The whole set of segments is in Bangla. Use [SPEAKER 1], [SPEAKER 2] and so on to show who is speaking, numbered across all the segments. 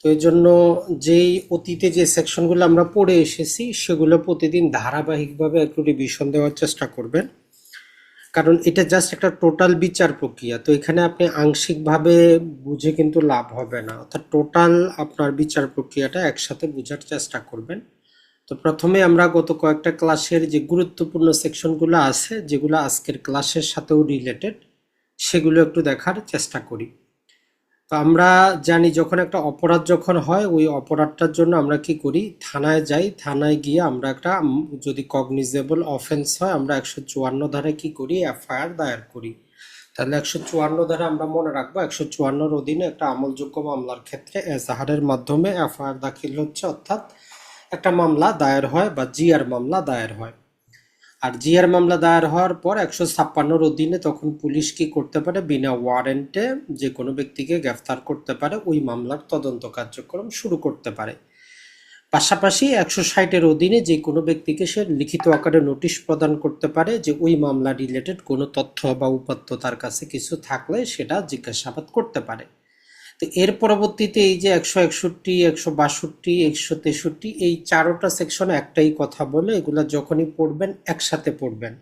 [SPEAKER 1] তো এই জন্য যেই অতীতে যে সেকশনগুলো আমরা পড়ে এসেছি, সেগুলো প্রতিদিন ধারাবাহিকভাবে একটু রিভিশন দেওয়ার চেষ্টা করবেন। কারণ এটা জাস্ট একটা টোটাল বিচার প্রক্রিয়া, তো এখানে আপনি আংশিকভাবে বুঝে কিন্তু লাভ হবে না। অর্থাৎ টোটাল আপনার বিচার প্রক্রিয়াটা একসাথে বোঝার চেষ্টা করবেন। তো প্রথমে আমরা গত কয়েকটা ক্লাসের যে গুরুত্বপূর্ণ সেকশনগুলো আছে, যেগুলো আজকের ক্লাসের সাথেও রিলেটেড সেগুলো একটু দেখার চেষ্টা করি। তো আমরা জানি যখন একটা অপরাধ যখন হয়, ওই অপরাধটার জন্য আমরা কি করি? থানায় যাই, থানায় গিয়ে আমরা একটা যদি কগনিজেবল অফেন্স হয়, আমরা একশো চুয়ান্ন ধারে কি করি? এফআইআর দায়ের করি। তাহলে একশো চুয়ান্ন ধারা আমরা মনে রাখব, একশো চুয়ান্নর অধীনে একটা আমলযোগ্য মামলার ক্ষেত্রে এজাহারের মাধ্যমে এফআইআর দাখিল হচ্ছে, অর্থাৎ একটা মামলা দায়ের হয় বা জিআর মামলা দায়ের হয়। আর জিআর মামলা দায়ের হওয়ার পর একশো ছাপ্পান্নর অধীনে তখন পুলিশ কি করতে পারে বিনা ওয়ারেন্টে যে কোনো ব্যক্তিকে গ্রেফতার করতে পারে, ওই মামলার তদন্ত কার্যক্রম শুরু করতে পারে। পাশাপাশি একশো ষাটের অধীনে যে কোনো ব্যক্তিকে সে লিখিত আকারে নোটিশ প্রদান করতে পারে যে ওই মামলা রিলেটেড কোনো তথ্য বা উপাত্ত তার কাছে কিছু থাকলে সেটা জিজ্ঞাসাবাদ করতে পারে। তো এর পরবর্তীতে এই যে একশো একষট্টি, একশো বাষট্টি, একশো তেষট্টি, এই চারোটা সেকশনে একটাই কথা বলে, এগুলা যখনই পড়বেন একসাথে পড়বেন।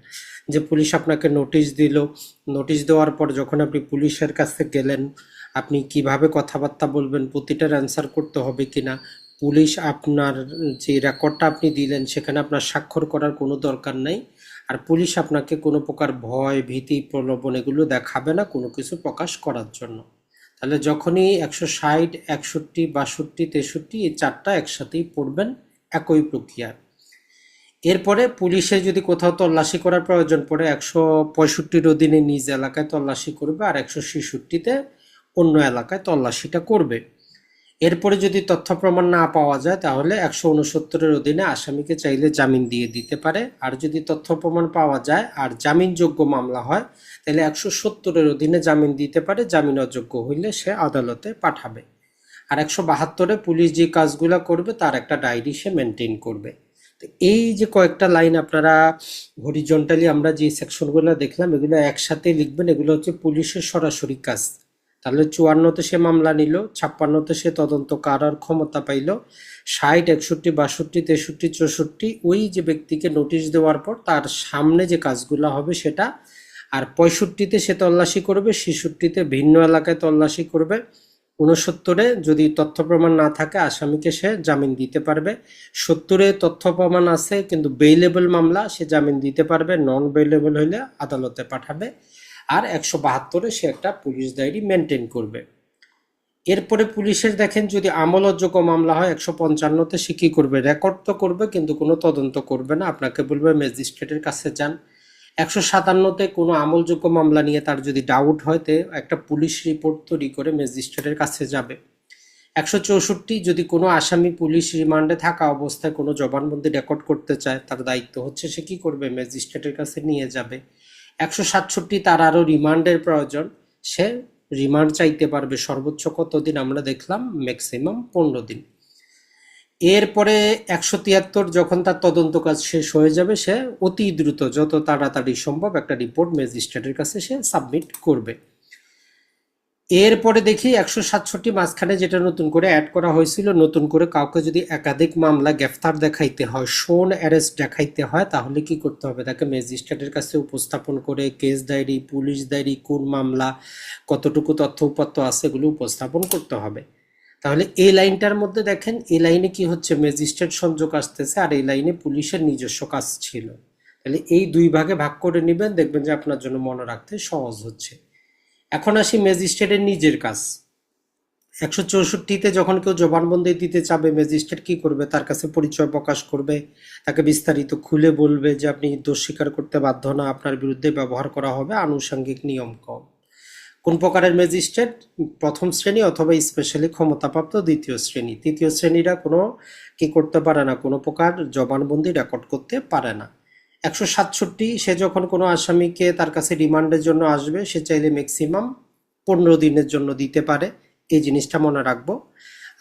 [SPEAKER 1] যে পুলিশ আপনাকে নোটিশ দিল নোটিশ দেওয়ার পর যখন আপনি পুলিশের কাছে গেলেন, আপনি কীভাবে কথাবার্তা বলবেন, প্রতিটার অ্যান্সার করতে হবে কিনা, পুলিশ আপনার যে রেকর্ডটা আপনি দিলেন, সেখানে আপনার স্বাক্ষর করার কোনো দরকার নেই, আর পুলিশ আপনাকে কোনো প্রকার ভয়, ভীতি, প্রলোভন এগুলো দেখাবে না কোনো কিছু প্রকাশ করার জন্য। তাহলে যখনই একশো ষাট, একষট্টি, বাষট্টি, তেষট্টি এই চারটা একসাথেই পড়বেন একই প্রক্রিয়ার এরপরে পুলিশে যদি কোথাও তল্লাশি করার প্রয়োজন পড়ে, একশো পঁয়ষট্টির অধীনে নিজ এলাকায় তল্লাশি করবে আর একশো ছেষট্টিতে অন্য এলাকায় তল্লাশিটা করবে। এরপরে যদি তথ্য প্রমাণ না পাওয়া যায়, তাহলে একশো উনসত্তরের অধীনে আসামিকে চাইলে জামিন দিয়ে দিতে পারে। আর যদি তথ্য প্রমাণ পাওয়া যায় আর জামিনযোগ্য মামলা হয়, তাহলে একশো সত্তরের অধীনে জামিন দিতে পারে। জামিন অযোগ্য হইলে সে আদালতে পাঠাবে। আর একশো বাহাত্তরে পুলিশ যে কাজগুলো করবে, তার একটা ডায়েরি সে মেনটেন করবে। তো এই যে কয়েকটা লাইন আপনারা হরিজন্টালি আমরা যে সেকশনগুলো দেখলাম, এগুলো একসাথে লিখবেন, এগুলো হচ্ছে পুলিশের সরাসরি কাজ। তাহলে চুয়ান্নতে সে মামলা নিল, ছাপ্পান্নতে সে তদন্ত করার ক্ষমতা পাইল, ষাট, একষট্টি, বাষট্টি, তেষট্টি, চৌষট্টি, ওই যে ব্যক্তিকে নোটিশ দেওয়ার পর তার সামনে যে কাজগুলো হবে সেটা, আর পঁয়ষট্টিতে সে তল্লাশি করবে, ছেষট্টিতে ভিন্ন এলাকায় তল্লাশি করবে উনসত্তরে যদি তথ্য প্রমাণ না থাকে আসামিকে সে জামিন দিতে পারবে, সত্তরে তথ্য প্রমাণ আছে কিন্তু বেইলেবল মামলা, সে জামিন দিতে পারবে নন বেইলেবল হলে আদালতে পাঠাবে আর একশো বাহাত্তরে সে একটা পুলিশ ডায়েরি মেনটেন করবে। এরপরে পুলিশের দেখেন যদি আমল অযোগ্য মামলা হয়, একশো পঞ্চান্নতে সে কী করবে? রেকর্ড তো করবে, কিন্তু কোনো তদন্ত করবে না। আপনাকে বলবে, ম্যাজিস্ট্রেটের কাছে যান। একশো সাতান্নতে কোনো আমলযোগ্য মামলা নিয়ে তার যদি ডাউট হয়, তে একটা পুলিশ রিপোর্ট তৈরি করে ম্যাজিস্ট্রেটের কাছে যাবে। একশো চৌষট্টি যদি কোনো আসামি পুলিশ রিমান্ডে থাকা অবস্থায় কোনো জবানবন্দি রেকর্ড করতে চায়, তার দায়িত্ব হচ্ছে সে কী করবে? ম্যাজিস্ট্রেটের কাছে নিয়ে যাবে। একশো সাতষট্টি তার আরও রিমান্ডের প্রয়োজন। সে রিমান্ড চাইতে পারবে সর্বোচ্চ কতদিন আমরা দেখলাম? ম্যাক্সিমাম পনেরো দিন। এরপরে একশো তিয়াত্তর যখন তার তদন্ত কাজ শেষ হয়ে যাবে, সে অতি দ্রুত, যত তাড়াতাড়ি সম্ভব একটা রিপোর্ট ম্যাজিস্ট্রেটের কাছে সে সাবমিট করবে। এরপরে দেখি একশো সাতষট্টি মাঝখানে যেটা নতুন করে অ্যাড করা হয়েছিল, নতুন করে কাউকে যদি একাধিক মামলা গ্রেফতার দেখাইতে হয় শোন অ্যারেস্ট দেখাইতে হয়, তাহলে কি করতে হবে? তাকে ম্যাজিস্ট্রেটের কাছে উপস্থাপন করে, কেস ডায়েরি, পুলিশ ডায়েরি, কোন মামলা, কতটুকু তথ্য উপাত্ত আছে, এগুলো উপস্থাপন করতে হবে। তাহলে এই লাইনটার মধ্যে দেখেন, এই লাইনে কি হচ্ছে? ম্যাজিস্ট্রেট সংযোগ আসতেছে আর এই লাইনে পুলিশের নিজস্ব কাজ ছিল। তাহলে এই দুই ভাগে ভাগ করে নেবেন, দেখবেন যে আপনার জন্য মনে রাখতে সহজ হচ্ছে। এখন আসি ম্যাজিস্ট্রেটের নিজের কাজ। একশো চৌষট্টিতে যখন কেউ জবানবন্দি দিতে চাবে, ম্যাজিস্ট্রেট কি করবে? তার কাছে পরিচয় প্রকাশ করবে, তাকে বিস্তারিত খুলে বলবে যে, আপনি দোষ স্বীকার করতে বাধ্য না, আপনার বিরুদ্ধে ব্যবহার করা হবে আনুষঙ্গিক নিয়ম কম। কোন প্রকারের ম্যাজিস্ট্রেট? প্রথম শ্রেণি অথবা স্পেশালি ক্ষমতাপ্রাপ্ত দ্বিতীয় শ্রেণি। তৃতীয় শ্রেণীরা কোনো কি করতে পারে না, কোনো প্রকার জবানবন্দি রেকর্ড করতে পারে না। একশো সাতষট্টি, সে যখন কোনো আসামিকে তার কাছে রিমান্ডের জন্য আসবে, সে চাইলে ম্যাক্সিমাম পনেরো দিনের জন্য দিতে পারে। এই জিনিসটা মনে রাখব।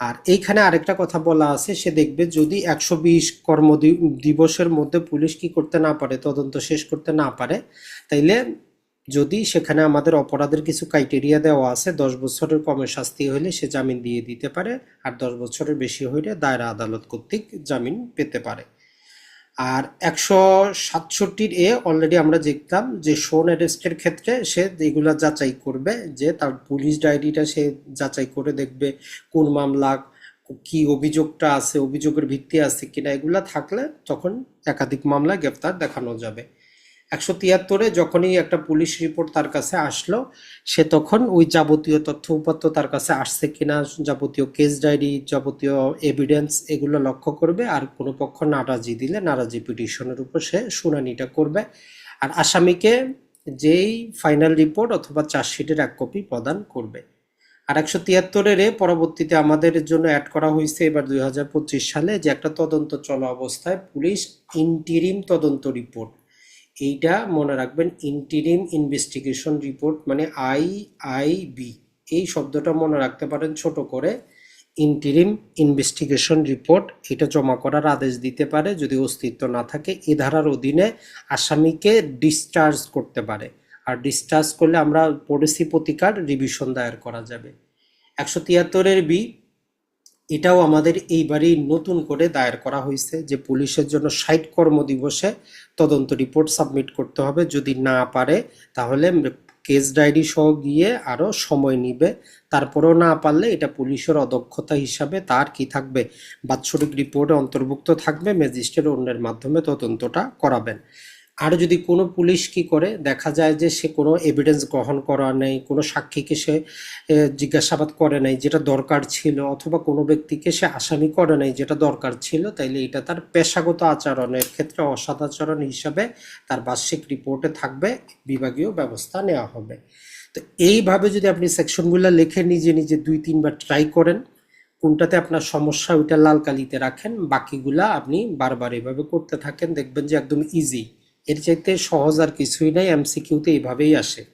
[SPEAKER 1] আর এইখানে আরেকটা কথা বলা আছে, সে দেখবে যদি একশো বিশ কর্ম দিবসের মধ্যে পুলিশ কি করতে না পারে, তদন্ত শেষ করতে না পারে, তাইলে যদি সেখানে আমাদের অপরাধের কিছু ক্রাইটেরিয়া দেওয়া আছে, দশ বছরের কমে শাস্তি হলে সে জামিন দিয়ে দিতে পারে, আর দশ বছরের বেশি হলে দায়রা আদালত কর্তৃক জামিন পেতে পারে। আর একশো সাতষট্টির এ অলরেডি আমরা দেখতাম যে শোন অ্যারেস্টের ক্ষেত্রে সে এগুলো যাচাই করবে, যে তার পুলিশ ডায়েরিটা সে যাচাই করে দেখবে কোন মামলা, কি অভিযোগটা আছে, অভিযোগের ভিত্তি আছে কিনা এগুলা থাকলে তখন একাধিক মামলায় গ্রেফতার দেখানো যাবে। একশো তিয়াত্তরে যখনই একটা পুলিশ রিপোর্ট তার কাছে আসলো, সে তখন ওই যাবতীয় তথ্য উপাত্ত তার কাছে আসছে কিনা, যাবতীয় কেস ডায়েরি যাবতীয় এভিডেন্স এগুলো লক্ষ্য করবে আর কোনো পক্ষ নারাজি দিলে নারাজি পিটিশনের উপর সে শুনানিটা করবে। আর আসামিকে যেই ফাইনাল রিপোর্ট অথবা চার্জশিটের এক কপি প্রদান করবে। আর একশো তিয়াত্তরের পরবর্তীতে আমাদের জন্য অ্যাড করা হয়েছে এবার দুই হাজার পঁচিশ সালে যে একটা তদন্ত চলা অবস্থায় পুলিশ ইন্টিরিম তদন্ত রিপোর্ট এইটা মনে রাখবেন ইন্টিরিম ইনভেস্টিগেশন রিপোর্ট মানে আই আই বি এই শব্দটা মনে রাখতে পারেন ছোট করে ইন্টিরিম ইনভেস্টিগেশন রিপোর্ট এটা জমা করার আদেশ দিতে পারে যদি অস্তিত্ব না থাকে। এ ধারার অধীনে আসামিকে ডিসচার্জ করতে পারে। আর ডিসচার্জ করলে আমরা পলিসি প্রতিকার রিভিশন দায়ের করা যাবে। একশো তিয়াত্তরের বি এটাও আমাদের এইবারই নতুন করে দায়ের করা হয়েছে যে পুলিশের জন্য ষাট কর্মদিবসে তদন্ত রিপোর্ট সাবমিট করতে হবে। যদি না পারে, তাহলে কেস ডায়েরি সহ গিয়ে আরও সময় নিবে। তারপরেও না পারলে এটা পুলিশের অদক্ষতা হিসাবে তার কি থাকবে? বাৎসরিক রিপোর্টে অন্তর্ভুক্ত থাকবে, ম্যাজিস্ট্রেট অন্যের মাধ্যমে তদন্তটা করাবেন। আর যদি কোনো পুলিশ কি করে, দেখা যায় যে সে কোনো এভিডেন্স গ্রহণ করা নেই, কোনো সাক্ষীকে সে জিজ্ঞাসাবাদ করে নাই যেটা দরকার ছিল, অথবা কোনো ব্যক্তিকে সে আসামি করে নাই যেটা দরকার ছিল, তাইলে এটা তার পেশাগত আচরণের ক্ষেত্রে অসদাচরণ হিসাবে তার বার্ষিক রিপোর্টে থাকবে, বিভাগীয় ব্যবস্থা নেওয়া হবে। তো এইভাবে যদি আপনি সেকশনগুলো লিখে নিজে নিজে দুই তিনবার ট্রাই করেন, কোনটাতে আপনার সমস্যা ওইটা লাল কালিতে রাখেন, বাকিগুলা আপনি বারবার এভাবে করতে থাকেন, দেখবেন যে একদম ইজি এর চাইতে সহজ আর কিছুই নাই এমসিকিউতে এইভাবেই আসে।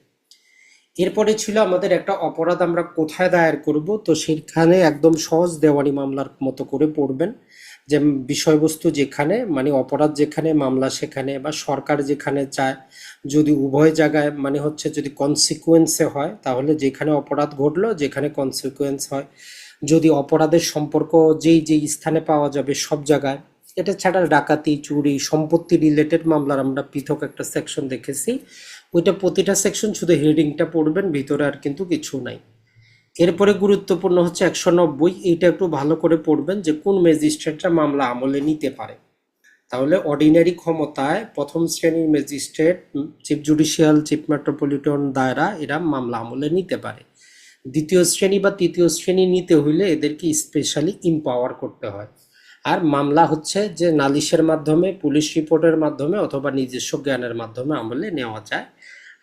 [SPEAKER 1] এরপরে ছিল আমাদের একটা অপরাধ, আমরা কোথায় দায়ের করব? তো সেখানে একদম সহজ দেওয়ানি মামলার মতো করে পড়বেন। যে বিষয়বস্তু যেখানে মানে অপরাধ যেখানে, মামলা সেখানে, বা সরকার যেখানে চায়, যদি উভয় জায়গায় মানে হচ্ছে যদি কনসিকুয়েন্সে হয়, তাহলে যেখানে অপরাধ ঘটলো, যেখানে কনসিকুয়েন্স হয়। যদি অপরাধের সম্পর্ক যেই যেই স্থানে পাওয়া যাবে সব জায়গায় এটা ছাড়া ডাকাতি, চুরি, সম্পত্তি রিলেটেড মামলার আমরা পৃথক একটা সেকশন দেখেছি। ওইটা প্রতিটা সেকশন শুধু হেডিংটা পড়বেন, ভিতরে আর কিন্তু কিছু নাই। এরপরে গুরুত্বপূর্ণ হচ্ছে একশো নব্বই, এইটা একটু ভালো করে পড়বেন যে কোন ম্যাজিস্ট্রেটরা মামলা আমলে নিতে পারে। তাহলে অর্ডিনারি ক্ষমতায় প্রথম শ্রেণির magistrate chief judicial chief metropolitan দায়রা এরা মামলা আমলে নিতে পারে। দ্বিতীয় শ্রেণি বা তৃতীয় শ্রেণি নিতে হইলে এদেরকে স্পেশালি ইম্পাওয়ার করতে হয়। আর মামলা হচ্ছে যে নালিশের মাধ্যমে, পুলিশ রিপোর্টের মাধ্যমে অথবা নিজস্ব জ্ঞানের মাধ্যমে আমলে নেওয়া যায়।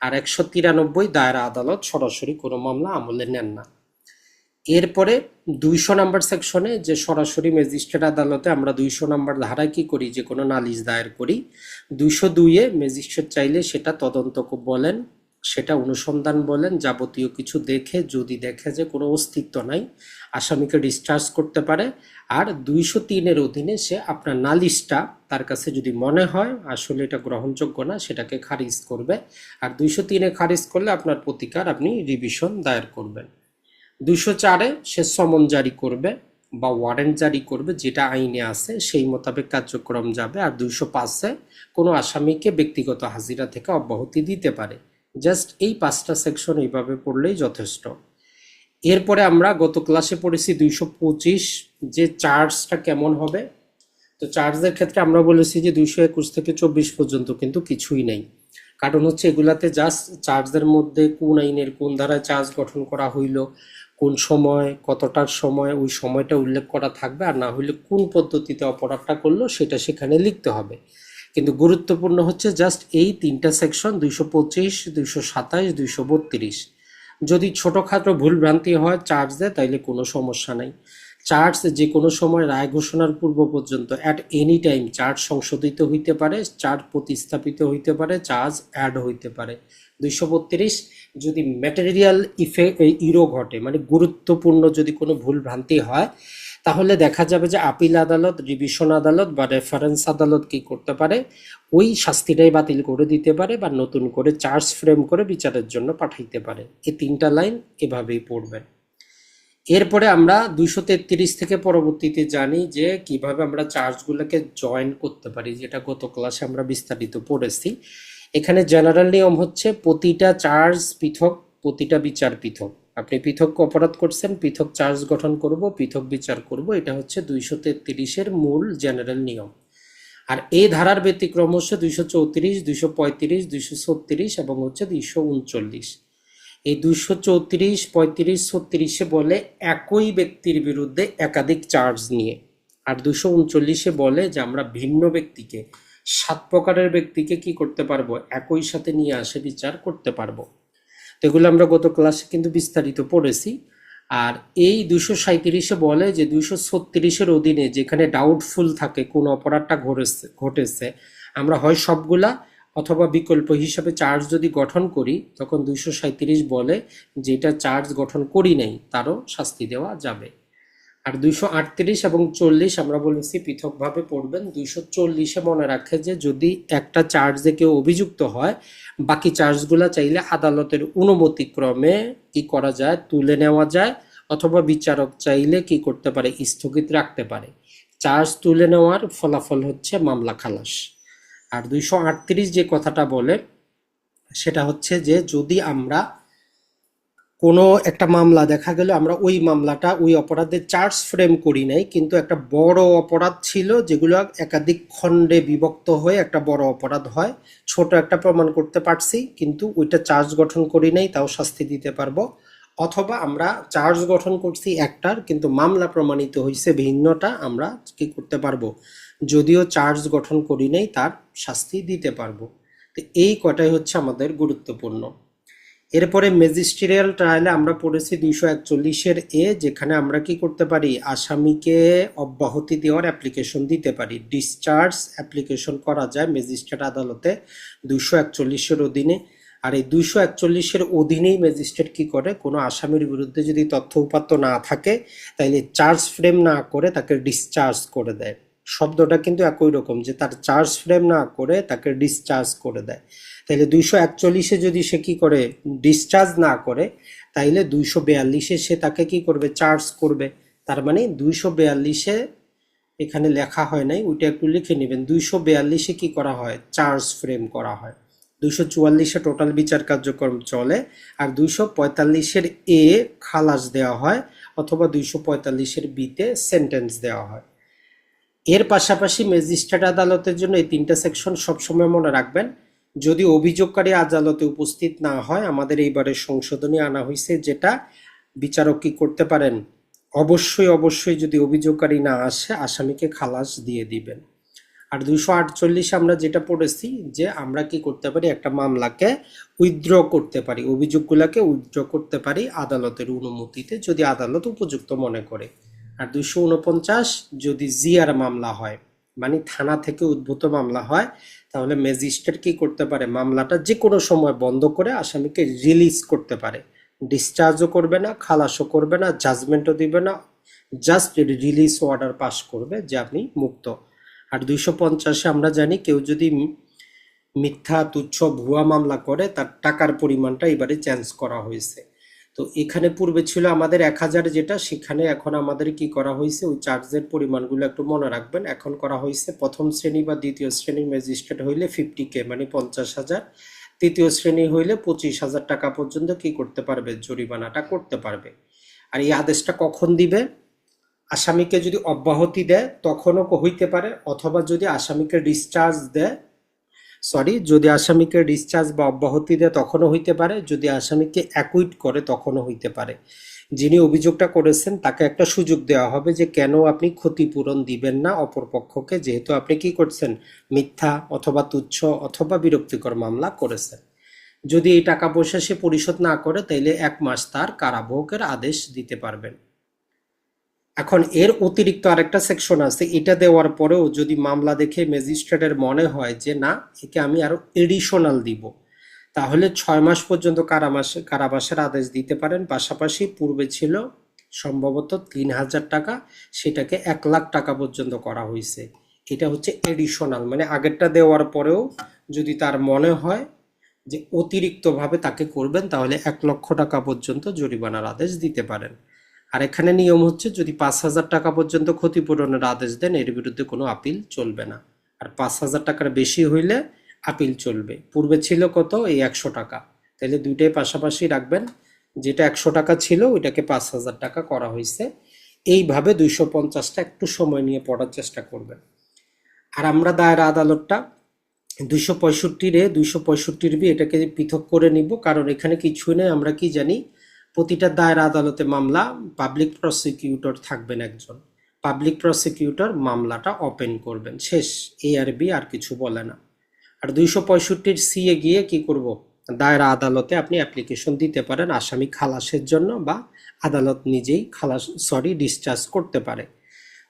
[SPEAKER 1] আর একশো তিরানব্বই দায়রা আদালত সরাসরি কোনো মামলা আমলে নেন না। এরপরে দুইশো নাম্বার সেকশনে যে সরাসরি ম্যাজিস্ট্রেট আদালতে আমরা দুইশো নাম্বার ধারায় কি করি? যে কোনো নালিশ দায়ের করি। দুইশো দুইয়ে ম্যাজিস্ট্রেট চাইলে সেটা তদন্ত বলেন সেটা অনুসন্ধান বলেন, যাবতীয় কিছু দেখে, যদি দেখে যে কোনো অস্তিত্ব নাই, আসামিকে ডিসচার্জ করতে পারে। আর দুইশো তিনের অধীনে সে আপনার নালিশটা তার কাছে যদি মনে হয়, আসলে এটা গ্রহণযোগ্য না, সেটাকে খারিজ করবে। আর দুইশো তিনে খারিজ করলে আপনার প্রতিকার আপনি রিভিশন দায়ের করবেন। দুইশো চারে সে সমন জারি করবে বা ওয়ারেন্ট জারি করবে, যেটা আইনে আছে, সেই মোতাবেক কার্যক্রম যাবে। আর দুইশো পাঁচে কোনো আসামিকে ব্যক্তিগত হাজিরা থেকে অব্যাহতি দিতে পারে। জাস্ট এই পাঁচটা সেকশন এইভাবে পড়লেই যথেষ্ট। এরপরে আমরা গত ক্লাসে পড়েছি দুইশো পঁচিশ, যে চার্জটা কেমন হবে? তো চার্জের ক্ষেত্রে আমরা বলেছি যে দুইশো একুশ থেকে চব্বিশ পর্যন্ত কিন্তু কিছুই নেই। কারণ হচ্ছে এগুলাতে জাস্ট চার্জের মধ্যে কোন আইনের, কোন ধারায় চার্জ গঠন করা হইল, কোন সময়, কতটার সময়, ওই সময়টা উল্লেখ করা থাকবে, আর না হইলে কোন পদ্ধতিতে অপরাধটা করল, সেটা সেখানে লিখতে হবে। কিন্তু গুরুত্বপূর্ণ হচ্ছে জাস্ট এই তিনটা সেকশন দুইশো পঁচিশ, দুইশো সাতাইশ দুইশো বত্রিশ। যদি ছোটোখাটো ভুলভ্রান্তি হয় চার্জ দেয়, তাইলে কোনো সমস্যা নাই। চার্জ যে কোনো সময় রায় ঘোষণার পূর্ব পর্যন্ত অ্যাট এনি টাইম চার্জ সংশোধিত হইতে পারে চার্জ প্রতিস্থাপিত হইতে পারে চার্জ অ্যাড হইতে পারে। দুইশো বত্রিশ, যদি ম্যাটেরিয়াল ইফে ইরো ঘটে মানে গুরুত্বপূর্ণ যদি কোনো ভুল ভ্রান্তি হয় তাহলে দেখা যাবে যে আপিল আদালত, রিভিশন আদালত বা রেফারেন্স আদালত কি করতে পারে? ওই শাস্তিটাই বাতিল করে দিতে পারে বা নতুন করে চার্জ ফ্রেম করে বিচারের জন্য পাঠাইতে পারে। এই তিনটা লাইন এভাবেই পড়বেন। এরপরে আমরা দুইশো তেত্রিশ থেকে পরবর্তীতে জানি যে কীভাবে আমরা চার্জগুলোকে জয়েন করতে পারি, যেটা গত ক্লাসে আমরা বিস্তারিত পড়েছি। এখানে জেনারেল নিয়ম হচ্ছে প্রতিটা চার্জ পৃথক, প্রতিটা বিচার পৃথক। আপনি পৃথক অপরাধ করছেন, পৃথক চার্জ গঠন করব, পৃথক বিচার করব, এটা হচ্ছে দুইশো তেত্রিশের মূল জেনারেল নিয়ম। আর এই ধারার ব্যতিক্রম হচ্ছে দুইশো চৌত্রিশ, দুইশো পঁয়ত্রিশ, দুইশো ছত্রিশ এবং হচ্ছে দুইশো উনচল্লিশ। এই দুইশো চৌত্রিশ, পঁয়ত্রিশ, ছত্রিশে বলে একই ব্যক্তির বিরুদ্ধে একাধিক চার্জ নিয়ে। আর দুশো উনচল্লিশে বলে যে আমরা ভিন্ন ব্যক্তিকে, সাত প্রকারের ব্যক্তিকে কি করতে পারব? একই সাথে নিয়ে আসে বিচার করতে পারব। তো এগুলো আমরা গত ক্লাসে কিন্তু বিস্তারিত পড়েছি। আর এই দুশো সাঁত্রিশে বলে যে দুশো ছত্রিশের অধীনে যেখানে ডাউটফুল থাকে, কোন অপরাধটা ঘটেছে ঘটেছে, আমরা হয় সবগুলা অথবা বিকল্প হিসাবে চার্জ যদি গঠন করি, তখন দুইশো বলে যেটা চার্জ গঠন করি নাই, তারও শাস্তি দেওয়া যাবে। আর দুইশো আটত্রিশ এবং চল্লিশ আমরা বলেছি পৃথকভাবে পড়বেন। দুইশো চল্লিশে মনে রাখে যে যদি একটা চার্জে কেউ অভিযুক্ত হয়, বাকি চার্জগুলা চাইলে আদালতের অনুমতিক্রমে কি করা যায়, তুলে নেওয়া যায়, অথবা বিচারক চাইলে কি করতে পারে, স্থগিত রাখতে পারে। চার্জ তুলে নেওয়ার ফলাফল হচ্ছে মামলা খালাস। আর দুইশো আটত্রিশ যে কথাটা বলে, সেটা হচ্ছে যে যদি আমরা কোনো একটা মামলা, দেখা গেল আমরা ওই মামলাটা, ওই অপরাধের চার্জ ফ্রেম করি নাই, কিন্তু একটা বড় অপরাধ ছিল যেগুলো একাধিক খণ্ডে বিভক্ত হয়ে একটা বড় অপরাধ হয়। ছোট একটা প্রমাণ করতে পারছি, কিন্তু ওইটা চার্জ গঠন করি নাই, তাও শাস্তি দিতে পারব। অথবা আমরা চার্জ গঠন করছি একটার, কিন্তু মামলা প্রমাণিত হয়েছে ভিন্নটা, আমরা কি করতে পারব? যদিও চার্জ গঠন করি নাই, তার শাস্তি দিতে পারব। তো এই কটাই হচ্ছে আমাদের গুরুত্বপূর্ণ। এরপরে ম্যাজিস্ট্রিয়াল ট্রায়ালে আমরা পড়েছি দুইশো একচল্লিশের এ, যেখানে আমরা কি করতে পারি? আসামিকে অব্যাহতি দেওয়ার অ্যাপ্লিকেশন দিতে পারি। ডিসচার্জ অ্যাপ্লিকেশন করা যায় ম্যাজিস্ট্রেট আদালতে দুইশো একচল্লিশের অধীনে। আর এই দুইশো একচল্লিশের অধীনেই ম্যাজিস্ট্রেট কি করে? কোনো আসামির বিরুদ্ধে যদি তথ্য উপাত্ত না থাকে, তাইলে চার্জ ফ্রেম না করে তাকে ডিসচার্জ করে দেয়। শব্দটা কিন্তু একই রকম, যে তার চার্জ ফ্রেম না করে তাকে ডিসচার্জ করে দেয়। তাইলে দুইশো একচল্লিশে যদি সে কি করে ডিসচার্জ না করে, তাইলে দুইশো বিয়াল্লিশে সে তাকে কি করবে চার্জ করবে। তার মানে দুইশো বিয়াল্লিশে এখানে লেখা হয় নাই, ওইটা একটু লিখে নেবেন। দুইশো বিয়াল্লিশে কী করা হয় চার্জ ফ্রেম করা হয়। দুইশো চুয়াল্লিশে টোটাল বিচার কার্যক্রম চলে, আর দুইশো পঁয়তাল্লিশের এ খালাস দেওয়া হয়, অথবা দুইশো পঁয়তাল্লিশের বিতে সেন্টেন্স দেওয়া হয়। এর পাশাপাশি ম্যাজিস্ট্রেট আদালতের জন্য এই তিনটা সেকশন সবসময় মনে রাখবেন। যদি অভিযোগকারী আদালতে উপস্থিত না হয়, আমাদের এইবারের সংশোধনী আনা হয়েছে যেটা বিচারক কি করতে পারেন? অবশ্যই অবশ্যই যদি অভিযোগকারী না আসে, আসামিকে খালাস দিয়ে দিবেন। আর দুশো আটচল্লিশে আমরা যেটা পড়েছি যে আমরা কি করতে পারি, একটা মামলাকে উইথড্র করতে পারি, অভিযোগগুলোকে উইথড্র করতে পারি আদালতের অনুমতিতে যদি আদালত উপযুক্ত মনে করে। আর দুইশো উনপঞ্চাশ যদি জিআর মামলা হয় মানে থানা থেকে উদ্ভূত মামলা হয়, তাহলে ম্যাজিস্ট্রেট কি করতে পারে? মামলাটা যে কোনো সময় বন্ধ করে আসামিকে রিলিজ করতে পারে। ডিসচার্জও করবে না, খালাসও করবে না জাজমেন্টও দিবে না জাস্ট রিলিজ অর্ডার পাস করবে যে আপনি মুক্ত। আর দুইশো পঞ্চাশে আমরা জানি কেউ যদি মিথ্যা, তুচ্ছ, ভুয়া মামলা করে, তার টাকার পরিমাণটা এবারে চেঞ্জ করা হয়েছে। তো এখানে পূর্বে ছিল আমাদের এক হাজার যেটা, সেখানে এখন আমাদের কি করা হয়েছে? ওই চার্জের পরিমাণগুলো একটু মনে রাখবেন। এখন করা হয়েছে প্রথম শ্রেণি বা দ্বিতীয় শ্রেণির ম্যাজিস্ট্রেট হইলে ফিফটি কে মানে পঞ্চাশ হাজার। তৃতীয় শ্রেণি হইলে পঁচিশ হাজার টাকা পর্যন্ত কি করতে পারবে? জরিমানাটা করতে পারবে। আর এই আদেশটা কখন দিবে? আসামিকে যদি অব্যাহতি দেয়, তখনও হইতে পারে। অথবা যদি আসামিকে ডিসচার্জ দেয় সরি যদি আসামিকে ডিসচার্জ বা অব্যাহতি দেয় তখনও হইতে পারে, যদি আসামিকে অ্যাকুইট করে তখনও হইতে পারে। যিনি অভিযোগটা করেছেন, তাকে একটা সুযোগ দেওয়া হবে যে কেন আপনি ক্ষতিপূরণ দিবেন না অপরপক্ষকে, যেহেতু আপনি কি করছেন? মিথ্যা অথবা তুচ্ছ অথবা বিরক্তিকর মামলা করেছেন। যদি এই টাকা পয়সা সে পরিশোধ না করে, তাইলে এক মাস তার কারাভোগের আদেশ দিতে পারবেন। এখন এর অতিরিক্ত আরেকটা সেকশন আছে, এটা দেওয়ার পরেও যদি মামলা দেখে ম্যাজিস্ট্রেটের মনে হয় যে না, একে আমি আরও এডিশনাল দিব, তাহলে ছয় মাস পর্যন্ত কারাবাস কারাবাসের আদেশ দিতে পারেন। পাশাপাশি পূর্বে ছিল সম্ভবত তিন হাজার টাকা, সেটাকে এক লাখ টাকা পর্যন্ত করা হয়েছে। এটা হচ্ছে এডিশনাল মানে আগেরটা দেওয়ার পরেও যদি তার মনে হয় যে অতিরিক্তভাবে তাকে করবেন, তাহলে এক লক্ষ টাকা পর্যন্ত জরিমানার আদেশ দিতে পারেন। আর এখানে নিয়ম হচ্ছে, যদি পাঁচ হাজার টাকা পর্যন্ত ক্ষতিপূরণের আদেশ দেন, এর বিরুদ্ধে কোনো আপিল চলবে না। আর পাঁচ হাজার টাকার বেশি হইলে আপিল চলবে। পূর্বে ছিল কত? এই একশো টাকা। তাহলে দুইটাই পাশাপাশি রাখবেন। যেটা একশো টাকা ছিল, ওইটাকে পাঁচ হাজার টাকা করা হয়েছে এইভাবে দুইশো পঞ্চাশটা একটু সময় নিয়ে পড়ার চেষ্টা করবেন। আর আমরা দায়রা আদালতটা দুইশো পঁয়ষট্টি রে দুইশো পঁয়ষট্টির বি এটাকে পৃথক করে নিব। কারণ এখানে কিছুই নেই, আমরা কি জানি? প্রতিটা দায়রা আদালতে মামলা পাবলিক প্রসিকিউটর থাকবেন একজন। পাবলিক প্রসিকিউটর মামলাটা ওপেন করবেন। শেষ এ আর বি আর কিছু বলে না। আর দুইশো পঁয়ষট্টির সি এ গিয়ে কি করব? দায়রা আদালতে আপনি অ্যাপ্লিকেশন দিতে পারেন আসামি খালাসের জন্য বা আদালত নিজেই খালাস সরি ডিসচার্জ করতে পারে।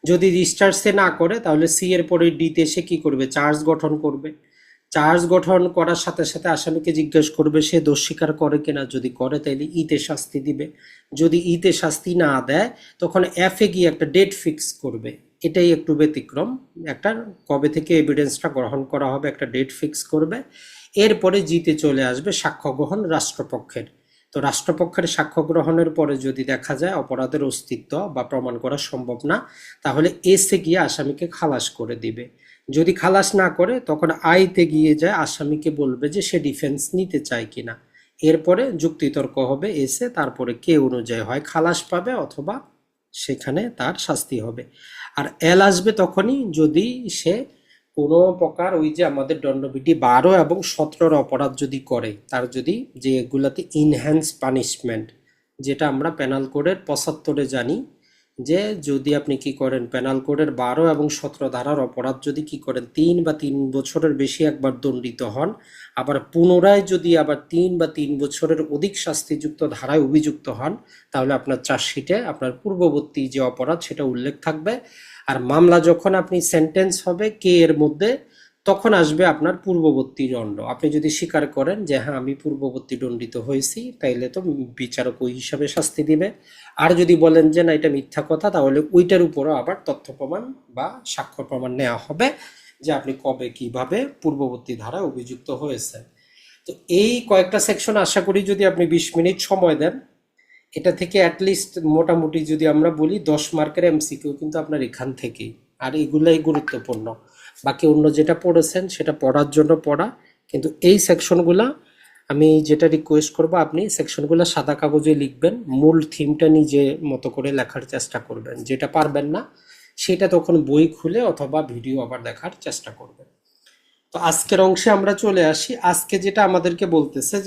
[SPEAKER 1] যদি ডিসচার্জ না করে, তাহলে সি এর পরে ডিতে সে কী করবে? চার্জ গঠন করবে। চার্জ গঠন করার সাথে সাথে আসামিকে জিজ্ঞেস করবে, সে দোষ স্বীকার করে কিনা? যদি করে তাহলে ইতে শাস্তি দিবে। যদি ইতে শাস্তি না দেয়, তখন এফ গিয়ে একটা ডেট ফিক্স করবে। এটাই একটু ব্যতিক্রম। একটা কবে থেকে এভিডেন্সটা গ্রহণ করা হবে, একটা ডেট ফিক্স করবে। এরপরে জিতে চলে আসবে সাক্ষ্য গ্রহণ রাষ্ট্রপক্ষের। তো রাষ্ট্রপক্ষের সাক্ষ্য গ্রহণের পরে যদি দেখা যায় অপরাধের অস্তিত্ব বা প্রমাণ করা সম্ভব না, তাহলে এসে গিয়ে আসামিকে খালাস করে দিবে। যদি খালাস না করে, তখন আইতে গিয়ে যায়, আসামিকে বলবে যে সে ডিফেন্স নিতে চায় কিনা। এরপরে যুক্তিতর্ক হবে, এসে তারপরে কে অনুযায়ী হয়, খালাস পাবে অথবা সেখানে তার শাস্তি হবে। আর এল আসবে তখনই যদি সে কোনো প্রকার ওই যে আমাদের দণ্ডবিধি বারো এবং সতেরোর অপরাধ যদি করে, তার যদি যে এগুলাতে ইনহ্যান্স পানিশমেন্ট যেটা আমরা পেনাল কোডের পঁচাত্তরে জানি যে যদি আপনি কি করেন পেনাল কোডের বারো এবং সতেরো ধারার অপরাধ, যদি কি করেন তিন বা তিন বছরের বেশি একবার দণ্ডিত হন, আবার পুনরায় যদি আবার তিন বা তিন বছরের অধিক শাস্তিযুক্ত ধারায় অভিযুক্ত হন, তাহলে আপনার চার্জশিটে আপনার পূর্ববর্তী যে অপরাধ, সেটা উল্লেখ থাকবে। আর মামলা যখন আপনি সেন্টেন্স হবে, কে এর মধ্যে তখন আসবে আপনার পূর্ববর্তী দণ্ড। আপনি যদি স্বীকার করেন যে হ্যাঁ আমি পূর্ববর্তী দণ্ডিত হয়েছি, তাইলে তো বিচারক ওই হিসাবে শাস্তি দিবে। আর যদি বলেন যে, না, এটা মিথ্যা কথা, তাহলে ওইটার উপরও আবার তথ্য প্রমাণ বা সাক্ষ্য প্রমাণ নেওয়া হবে যে, আপনি কবে কীভাবে পূর্ববর্তী ধারায় অভিযুক্ত হয়েছেন। তো এই কয়েকটা সেকশন আশা করি যদি আপনি বিশ মিনিট সময় দেন, এটা থেকে অ্যাটলিস্ট মোটামুটি যদি আমরা বলি দশ মার্কের এমসিকিউ কিন্তু আপনার এখান থেকেই। আর এগুলাই গুরুত্বপূর্ণ। বাকি অন্য যেটা পড়েছেন সেটা পড়ার জন্য পড়া। কিন্তু এই সেকশনগুলো আমি যেটা রিকোয়েস্ট করব, আপনি সেকশনগুলো সাদা কাগজে লিখবেন, মূল থিমটা নিজে মতো করে লেখার চেষ্টা করবেন। যেটা পারবেন না, সেটা তখন বই খুলে অথবা ভিডিও আবার দেখার চেষ্টা করবেন। তো আজকের অংশে আমরা চলে আসি। আজকে যেটা আমাদেরকে বলতেছে